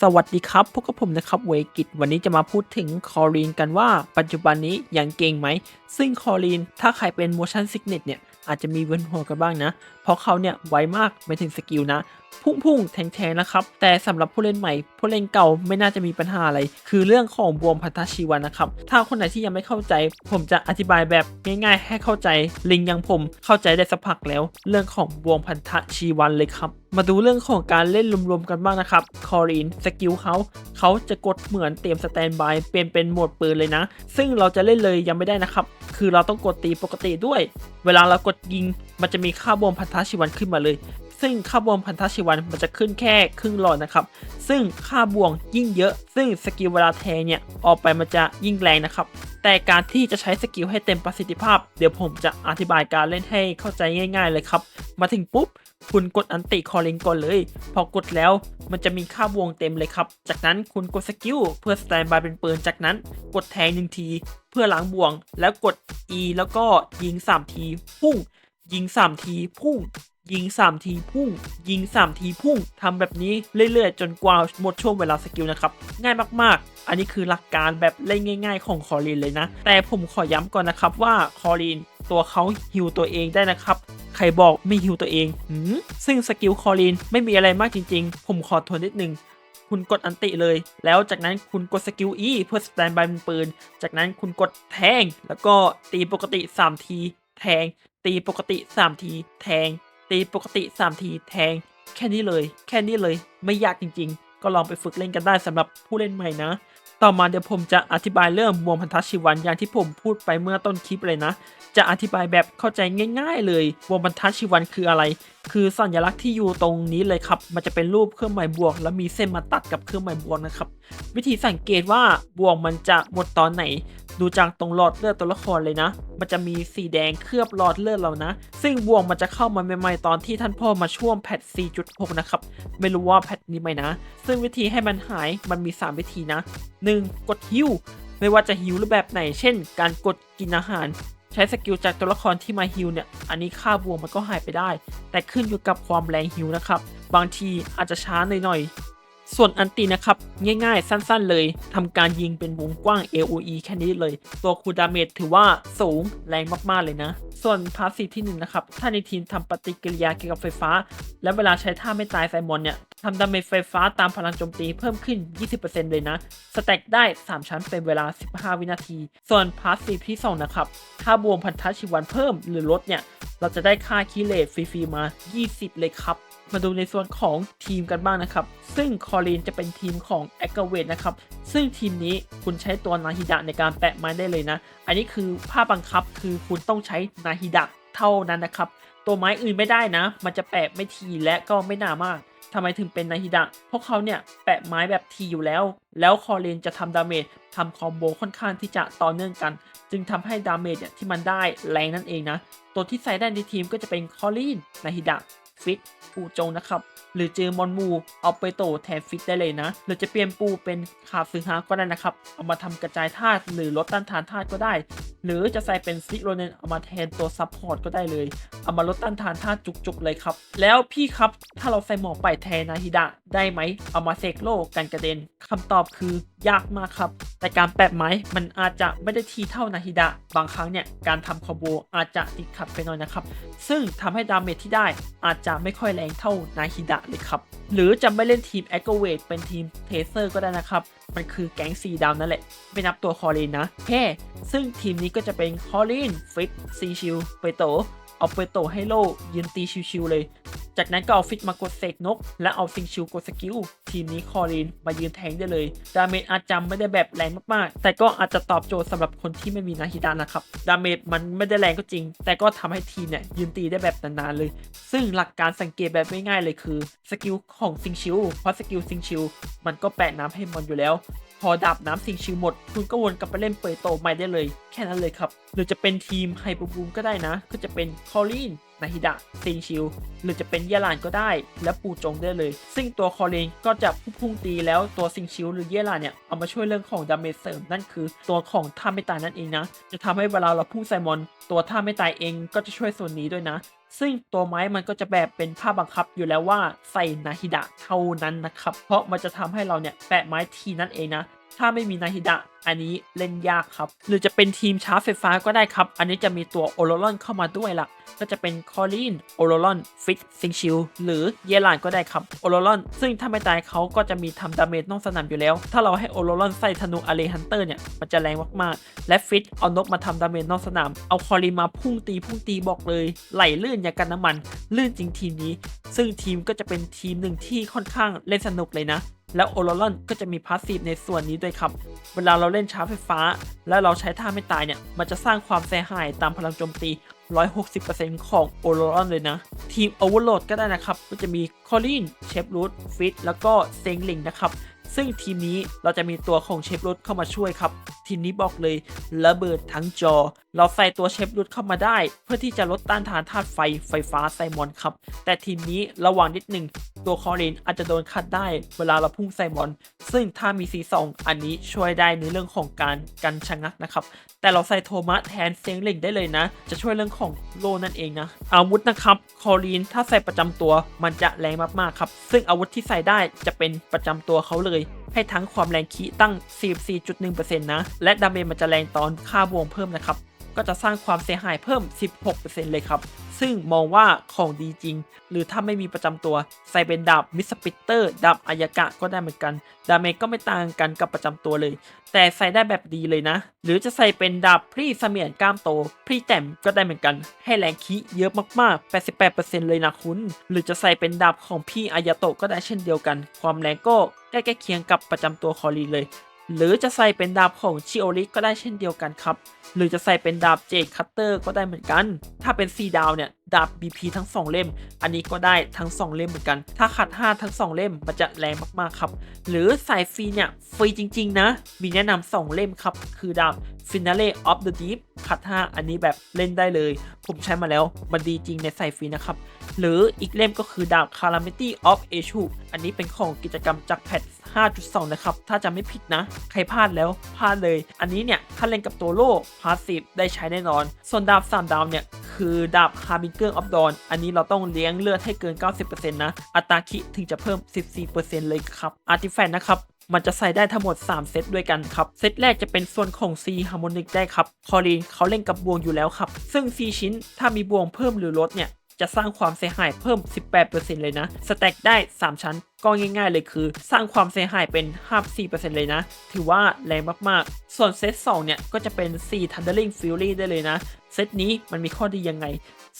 สวัสดีครับ พวกกับผมนะครับเวกิตวันนี้จะมาพูดถึงคอรีนกันว่าปัจจุบันนี้ยังเก่งไหม ซึ่งคอรีนถ้าใครเป็น motion sickness เนี่ย อาจจะมีเวียนหัวกันบ้างนะเพราะเขาเนี่ยไวมากไม่ถึงสกิลนะ พุ่งๆแทงแทงๆนะครับ แต่สำหรับผู้เล่นใหม่ ผู้เล่นเก่าไม่น่าจะมีปัญหาอะไร คือเรื่องของบวมพันธชีวันนะครับ ถ้าคนไหนที่ยังไม่เข้าใจ ผมจะอธิบายแบบง่ายๆ ให้เข้าใจ ลิงยังผมเข้าใจได้สักพักแล้ว เรื่องของบวมพันธชีวันเลยครับมาดูเรื่องของการเล่นรวมๆกันบ้างนะครับ คอรีนสกิลเขา เขาจะกดเหมือนเตรียมสแตนบายเปลี่ยนเป็นโหมดปืนเลยนะ ซึ่งเราจะเล่นเลยยังไม่ได้นะครับ คือเราต้องกดตีปกติด้วย เวลาเรากดยิง มันจะมีค่าบวมพันธชีวันขึ้นมาเลย ซึ่งค่าบวมพันธชีวันมันจะขึ้นแค่ครึ่งหลอดนะครับ ซึ่งค่าบวงยิ่งเยอะ ซึ่งสกิลเวลาแทงเนี่ยออกไปมันจะยิ่งแรงนะครับ แต่การที่จะใช้สกิลให้เต็มประสิทธิภาพ เดี๋ยวผมจะอธิบายการเล่นให้เข้าใจง่าย ๆ เลยครับ มาถึงปุ๊บคุณกดอันติคอลิงก่อนเลย พอกดแล้วมันจะมีค่าบวงเต็มเลยครับ จากนั้นคุณกดสกิลเพื่อสแตนบายเป็นปืน จากนั้นกดแทงหนึ่งที เพื่อล้างบวง แล้วกด E แล้วก็ยิง 3 ที พุ่ง ยิง3ทีพุ่งยิง3ทีพุ่งยิง3ทีพุ่งทำแบบนี้เรื่อยๆ จนกว่าหมดช่วงเวลาสกิลนะครับง่ายมากๆ อันนี้คือหลักการแบบเล่นง่าย ๆ ของคอรีนเลยนะ แต่ผมขอย้ำก่อนนะครับว่าคอรีนตัวเขาฮิวตัวเองได้นะครับใครบอกไม่ฮิวตัวเองหืมซึ่งสกิลคอรีนไม่มีอะไรมากจริง ๆ ผมขอทวนนิดนึงคุณกดอันติเลย แล้วจากนั้นคุณกดสกิล E เพื่อสแตนบายเป็นปืน จากนั้นคุณกดแทง แล้วก็ตีปกติ 3 ที แทง ตีปกติ 3 ที แทง ตีปกติ 3 ที แทง แค่นี้เลย แค่นี้เลย ไม่ยากจริง ๆ ก็ลองไปฝึกเล่นกันได้สำหรับผู้เล่นใหม่นะ ต่อมาเดี๋ยวผมจะอธิบายเรื่องบวมพันธชีวันอย่างที่ผมพูดไปเมื่อต้นคลิปเลยนะ จะอธิบายแบบเข้าใจง่าย ๆ เลย บวมบรรทัดชีวันคืออะไร คือสัญลักษณ์ที่อยู่ตรงนี้เลยครับ มันจะเป็นรูปเครื่องหมายบวก แล้วมีเส้นมาตัดกับเครื่องหมายบวกนะครับ วิธีสังเกตว่าบวงมันจะหมดตอนไหน ดูจากตรงหลอดเลือดตัวละครเลยนะ มันจะมีสีแดงเคลือบหลอดเลือดเรานะ ซึ่งบวงมันจะเข้ามาใหม่ๆตอนที่ท่านพ่อมาช่วงแพท 4.6 นะครับ ไม่รู้ว่าแพทนี้ไหมนะ ซึ่งวิธีให้มันหายมันมี 3 วิธีนะ 1. กดฮิวไม่ว่าจะฮิวหรือแบบไหน เช่น การกดกินอาหาร ใช้สกิลจากตัวละครที่มาฮิวเนี่ย อันนี้ค่าบวงมันก็หายไปได้ แต่ขึ้นอยู่กับความแรงฮิวนะครับ บางทีอาจจะช้าหน่อยๆ ส่วนอันตีนะครับ ง่ายๆ สั้นๆ เลยทำการยิงเป็นวงกว้าง AOE แค่นี้เลย ตัวคูดาเมจถือว่าสูงแรงมากๆเลยนะ ส่วนพาสซีที่หนึ่งนะครับ ถ้าในทีมทำปฏิกิริยาเกี่ยวกับไฟฟ้า และเวลาใช้ท่าไม่ตายไซมอนเนี่ยทำดาเมจไฟฟ้าตามพลังโจมตีเพิ่มขึ้น 20%เลยนะ สแต็กได้ 3 ชั้นเป็นเวลา 15 วินาที ส่วนพาสซีที่2นะครับ ถ้าบวมพันธชีวันเพิ่มหรือลดเนี่ย เราจะได้ค่าคีเลตฟรีๆมา 20 เลยครับ มาดูในส่วนของทีมกันบ้างนะครับ ซึ่งคอรีนจะเป็นทีมของแอกเว e นะครับ ซึ่งทีมนี้คุณใช้ตัวนาฮิดะในการแปะไม้ได้เลยนะ อันนี้คือภาพบังคับคือคุณต้องใช้นาฮิดะเท่านั้นนะครับ ตัวไม้อื่นไม่ได้นะ มันจะแปะไม่ทีและก็ไม่นามากทำไมถึงเป็นนาฮิดะ เพราะเขาเนี่ยแปะไม้แบบทีอยู่แล้ว แล้วคอเรนจะทำดาเมจทำคอมโบค่อนข้างที่จะต่อเนื่องกัน จึงทำให้ดาเมจเนี่ยที่มันได้แรงนั่นเองนะ ตัวที่ใส่ได้ในทีมก็จะเป็นคอรีนนาฮิดะ ฟิกปูโจงนะครับ หรือเจอมอนมูเอาไปโตแทนฟิกได้เลยนะ หรือจะเปลี่ยนปูเป็นคาซึฮาก็ได้นะครับ เอามาทำกระจายธาตุหรือลดต้านทานธาตุก็ได้ หรือจะใส่เป็นซิโรเนนเอามาแทนตัวซับพอร์ตก็ได้เลย เอามาลดต้านทานธาตุจุกๆเลยครับ แล้วพี่ครับถ้าเราใส่หมอกไปแทนนาฮิดะได้ไหม เอามาเสกโลกันกระเด็นคำตอบคือยากมากครับ แต่การแปะไม้มันอาจจะไม่ได้ทีเท่านาฮิดะ บางครั้งเนี่ยการทำคอมโบอาจจะติดขัดไปหน่อยนะครับ ซึ่งทำให้ดาเมจที่ได้อาจจะไม่ค่อยแรงเท่านาฮิดะเลยครับ หรือจะไม่เล่นทีมแอ g กเวตเป็นทีมเทเซอร์ก็ได้นะครับ มันคือแก๊งซีดาวนั่นแหละ ไม่นับตัวคอรีนนะแค่ซึ่งทีมนี้ก็จะเป็นคอรีนฟิตซีชิลเปโตเอาเปโตให้โลยืนตีชิวๆเลย จากนั้นก็เอาฟิตมากดเสกนก และเอาซิงชิวกดสกิล ทีมนี้คอรีนมายืนแทงได้เลย ดาเมจอาจจะไม่ได้แบบแรงมากๆ แต่ก็อาจจะตอบโจทย์สำหรับคนที่ไม่มีนาฮิดานะครับ ดาเมจมันไม่ได้แรงก็จริง แต่ก็ทำให้ทีมเนี่ยยืนตีได้แบบนานๆเลย ซึ่งหลักการสังเกตแบบง่ายๆเลยคือสกิลของซิงชิวเพราะสกิลซิงชิวมันก็แปะน้ำให้มอนอยู่แล้วพอดับน้ำซิงชิวหมด คุณก็วนกลับไปเล่นเปยโตใหม่ได้เลย แค่นั้นเลยครับ หรือจะเป็นทีมไฮเปอร์บูมก็ได้นะ ก็จะเป็นคอลีน นาฮิดะซิงชิวหรือจะเป็นเยลานก็ได้ และปูจงได้เลย ซึ่งตัวคอลีนก็จะพุ่งตีแล้วตัวซิงชิวหรือเยลานเนี่ย เอามาช่วยเรื่องของดาเมจเสริมนั่นคือ ตัวของท่าไม่ตายนั่นเองนะ จะทำให้เวลาเราพุ่งใส่มอน ตัวท่าไม่ตายเองก็จะช่วยส่วนนี้ด้วยนะ ซึ่งตัวไม้มันก็จะแบบเป็นภาพบังคับอยู่แล้วว่าใส่นาฮิดะเท่านั้นนะครับเพราะมันจะทำให้เราเนี่ยแปะไม้ทีนั่นเองนะ ถ้าไม่มีนาฮิดะอันนี้เล่นยากครับ หรือจะเป็นทีมชาร์จไฟฟ้าก็ได้ครับ อันนี้จะมีตัวโอโรลอนเข้ามาด้วยล่ะ ก็จะเป็นคอลีนโอโรลอนฟิตซิงชิลหรือเยลานก็ได้ครับโอโรลอนซึ่งถ้าไม่ตายเขาก็จะมีทำดาเมจนอกสนามอยู่แล้ว ถ้าเราให้โอโรลอนใส่ธนูอารีฮันเตอร์เนี่ย มันจะแรงมากๆ และฟิตเอานกมาทำดาเมจนอกสนาม เอาคอลีนมาพุ่งตีพุ่งตีบอกเลย ไหลลื่นอย่างกันน้ำมัน ลื่นจริงทีมนี้ ซึ่งทีมก็จะเป็นทีมหนึ่งที่ค่อนข้างเล่นสนุกเลยนะ แล้วโอโรลอนก็จะมีพาสซีฟในส่วนนี้ด้วยครับ เวลาเราเล่นชาร์จไฟฟ้า แล้วเราใช้ท่าไม่ตายเนี่ย มันจะสร้างความเสียหายตามพลังโจมตี 160%ของโอโรอนเลยนะ ทีมโอเวอร์โหลดก็ได้นะครับ ก็จะมีคอลินเชฟรูทฟิตแล้วก็เซงลิงนะครับซึ่งทีมนี้เราจะมีตัวของเชฟรูทเข้ามาช่วยครับ ทีมนี้บอกเลยระเบิดทั้งจอ เราใส่ตัวเชฟรูทเข้ามาได้ เพื่อที่จะลดต้านทานธาตุไฟไฟฟ้าไซมอนครับ แต่ทีมนี้ระวังนิดหนึ่ง ตัวคอรินอาจจะโดนคัดได้เวลาเราพุ่งไซมอนซึ่งถ้ามีซีซองอันนี้ช่วยได้ในเรื่องของการกันชะงักนะครับ แต่เราใส่โทมัสแทนเซงเล่งได้เลยนะ จะช่วยเรื่องของโลนั่นเองนะ อาวุธนะครับคอรีนถ้าใส่ประจำตัวมันจะแรงมากๆครับ ซึ่งอาวุธที่ใส่ได้จะเป็นประจำตัวเขาเลย ให้ทั้งความแรงคีตั้ง 44.1%นะ และดาเมจมันจะแรงตอนค่าบวงเพิ่มนะครับ ก็จะสร้างความเสียหายเพิ่ม 16%เลยครับ ซึ่งมองว่าของดีจริง หรือถ้าไม่มีประจำตัว ใส่เป็นดาบมิสปิเตอร์ดาบอายากะก็ได้เหมือนกัน ดาเมจก็ไม่ต่างกันกับประจำตัวเลย แต่ใส่ได้แบบดีเลยนะ หรือจะใส่เป็นดาบพรีเสมียนกล้ามโต พรีแต้มก็ได้เหมือนกัน ให้แรงคีเยอะมากๆ 88%เลยนะคุณ หรือจะใส่เป็นดาบของพี่อายาโตะก็ได้เช่นเดียวกัน ความแรงก็ใกล้ๆเคียงกับประจำตัวคอรีเลย หรือจะใส่เป็นดาบของชิโอริก็ได้เช่นเดียวกันครับ หรือจะใส่เป็นดาบเจดคัตเตอร์ก็ได้เหมือนกัน ถ้าเป็น 4 ดาวเนี่ย ดาบ BP ทั้ง 2 เล่ม อันนี้ก็ได้ทั้ง 2 เล่มเหมือนกัน ถ้าขัด 5 ทั้ง 2 เล่มมันจะแรงมากๆครับ หรือใส่ฟรีเนี่ยฟรีจริง ๆ นะ มีแนะนำ2เล่มครับ คือดาบ Finale of the Deep ขัด 5 อันนี้แบบเล่นได้เลย ผมใช้มาแล้วมันดีจริงในใส่ฟรีนะครับ หรืออีกเล่มก็คือดาบ Calamity of a s h u อันนี้เป็นของกิจกรรมจากแพท5.2 นะครับ ถ้าจะไม่ผิดนะ ใครพลาดแล้วพลาดเลย อันนี้เนี่ย ถ้าเล่นกับตัวโล่พาสซีฟได้ใช้แน่นอน ส่วนดาบ3ดาวเนี่ย คือดาบคาบิงเกอร์ออฟดอนอันนี้เราต้องเลี้ยงเลือดให้เกิน 90%นะ อัตราคิถึงจะเพิ่ม 14%เลยครับอาร์ติแฟกนะครับมันจะใส่ได้ทั้งหมด 3 เซตด้วยกันครับ เซตแรกจะเป็นส่วนของ C Harmonic ได้ครับ คอรีนเขาเล่นกับบวงอยู่แล้วครับ ซึ่ง C ชิ้นถ้ามีบวงเพิ่มหรือลดเนี่ย จะสร้างความเสียหายเพิ่ม 18%เลยนะ สแต็กได้ 3 ชั้นก็ง่ายๆเลยคือ สร้างความเสียหายเป็น 54%เลยนะ ถือว่าแรงมากๆ ส่วนเซต2เนี่ย ก็จะเป็น 4 Thundering Fury ได้เลยนะ เซตนี้มันมีข้อดียังไง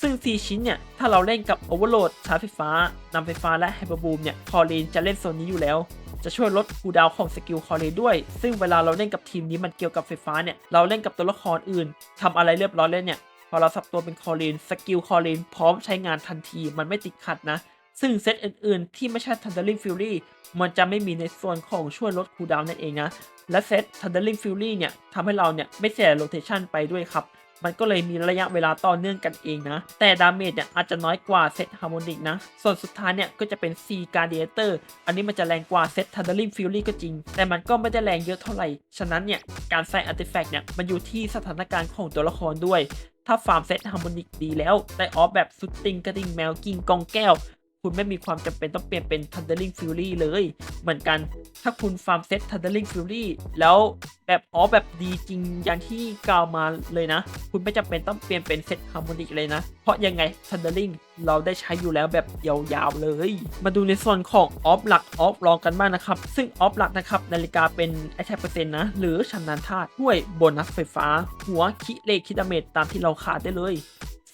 ซึ่ง 4 ชิ้นเนี่ย ถ้าเราเล่นกับ Overload ชาร์จไฟฟ้านำไฟฟ้าและ Hyper Boom เนี่ย คอรีนจะเล่นโซนนี้อยู่แล้ว จะช่วยลดคูดาวของสกิลคอรีด้วย ซึ่งเวลาเราเล่นกับทีมนี้มันเกี่ยวกับไฟฟ้าเนี่ย เราเล่นกับตัวละครอื่นทำอะไรเรียบร้อยแล้วเนี่ย พอเราสับตัวเป็นคอรีนสกิลคอรีนพร้อมใช้งานทันทีมันไม่ติดขัดนะ ซึ่งเซตอื่นๆ ที่ไม่ใช่ Thundering Fury มันจะไม่มีในส่วนของช่วยลดคูลดาวน์นั่นเองนะ และเซต Thundering Fury เนี่ยทำให้เราเนี่ยไม่เสียโรเทชันไปด้วยครับ มันก็เลยมีระยะเวลาต่อเนื่องกันเองนะ แต่ดาเมจเนี่ยอาจจะน้อยกว่าเซตฮาร์โมนิกนะ ส่วนสุดท้ายเนี่ยก็จะเป็น C Gladiator อันนี้มันจะแรงกว่าเซต Thundering Fury ก็จริง แต่มันก็ไม่ได้แรงเยอะเท่าไหร่ ฉะนั้นเนี่ยการใส่อาร์ติแฟกต์เนี่ยมันอยู่ที่สถานการณ์ของตัวละครด้วย ถ้าฟาร์มเซตฮาร์โมนิกดีแล้ว ได้ออฟแบบสุดติงกระดิ่งแมวกิ้งกองแก้ว คุณไม่มีความจำเป็นต้องเปลี่ยนเป็น Thundering Fury เลย เหมือนกันถ้าคุณฟาร์มเซต Thundering Fury แล้วแบบอ๋อแบบดีจริงอย่างที่กล่าวมาเลยนะ คุณไม่จำเป็นต้องเปลี่ยนเป็นเซต Harmonic เลยนะ เพราะยังไง Thundering เราได้ใช้อยู่แล้วแบบยาวๆเลย มาดูในส่วนของออฟหลักออฟรองกันบ้างนะครับ ซึ่งออฟหลักนะครับนาฬิกาเป็น Attack เปอร์เซ็นต์นะ หรือชำนาญธาตุด้วยโบนัสไฟฟ้า หัวคิเลขคิดาเมจตามที่เราขาดได้เลย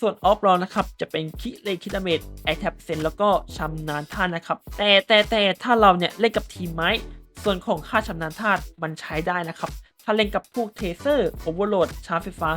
ส่วนออฟรอนนะครับจะเป็นคิเลคิดาเมจแอคแทปเซนแล้วก็ชำนาญท่าตุนะครับแต่แต่แต่ถ้าเราเนี่ยเล่นกับทีมไม้ ส่วนของค่าชำนาญธาตุมันใช้ได้นะครับถ้าเล่นกับพวกเทเซอร์โอเวอร์โหลดชาร์จไฟฟ้า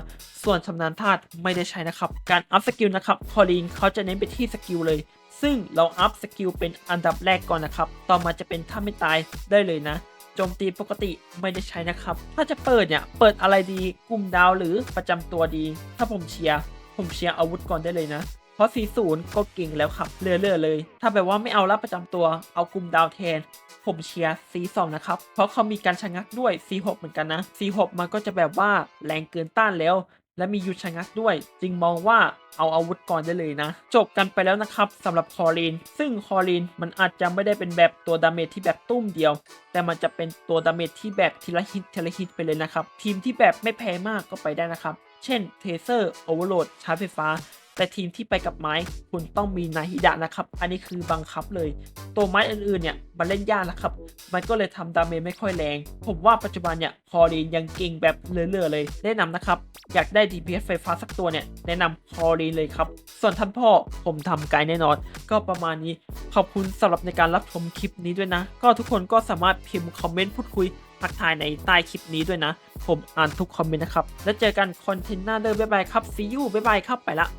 ส่วนชำนาญธาตุไม่ได้ใช้นะครับ การอัพสกิลนะครับคอลีนเขาจะเน้นไปที่สกิลเลย ซึ่งเราอัพสกิลเป็นอันดับแรกก่อนนะครับ ต่อมาจะเป็นถ้าไม่ตายได้เลยนะโจมตีปกติไม่ได้ใช้นะครับ ถ้าจะเปิดเนี่ย เปิดอะไรดีกลุ่มดาวหรือประจำตัวดี ถ้าผมเชียร์ ผมเชียร์อาวุธก่อนได้เลยนะ เพราะ 40 ก็เก่งแล้วครับเรื่อๆเลย ถ้าแบบว่าไม่เอาละประจำตัวเอากลุ่มดาวแทน ผมเชียร์ C2 นะครับ เพราะเขามีการชะงักด้วย C6 เหมือนกันนะ C6 มันก็จะแบบว่าแรงเกินต้านแล้วและมียุทธชะงักด้วย จึงมองว่าเอาอาวุธก่อนได้เลยนะ จบกันไปแล้วนะครับสำหรับคอรีน ซึ่งคอรีนมันอาจจะไม่ได้เป็นแบบตัวดาเมจที่แบบตุ้มเดียว แต่มันจะเป็นตัวดาเมจที่แบบทีละฮิตทีละฮิตไปเลยนะครับ ทีมที่แบบไม่แพ้มากก็ไปได้นะครับ เช่นเทเซอร์โอเวอร์โหลดชาร์จไฟฟ้า แต่ทีมที่ไปกับไม้คุณต้องมีนาฮิดะนะครับ อันนี้คือบังคับเลย ตัวไม้อื่นๆเนี่ยมันเล่นยากนะครับ มันก็เลยทำดาเมจไม่ค่อยแรง ผมว่าปัจจุบันเนี่ยคอรีนยังเก่งแบบเลื่อๆเลย แนะนำนะครับ อยากได้ DPS ไฟฟ้าสักตัวเนี่ยแนะนำคอรีนเลยครับ ส่วนท่านพ่อผมทำไกด์แน่นอน ก็ประมาณนี้ขอบคุณสำหรับในการรับชมคลิปนี้ด้วยนะ ก็ทุกคนก็สามารถพิมพ์คอมเมนต์พูดคุย ทักทายในใต้คลิปนี้ด้วยนะ ผมอ่านทุกคอมเมนต์นะครับ แล้วเจอกันคอนเทนต์หน้าเดิมบ๊ายบายครับซียูบ๊ายบายครับไปละ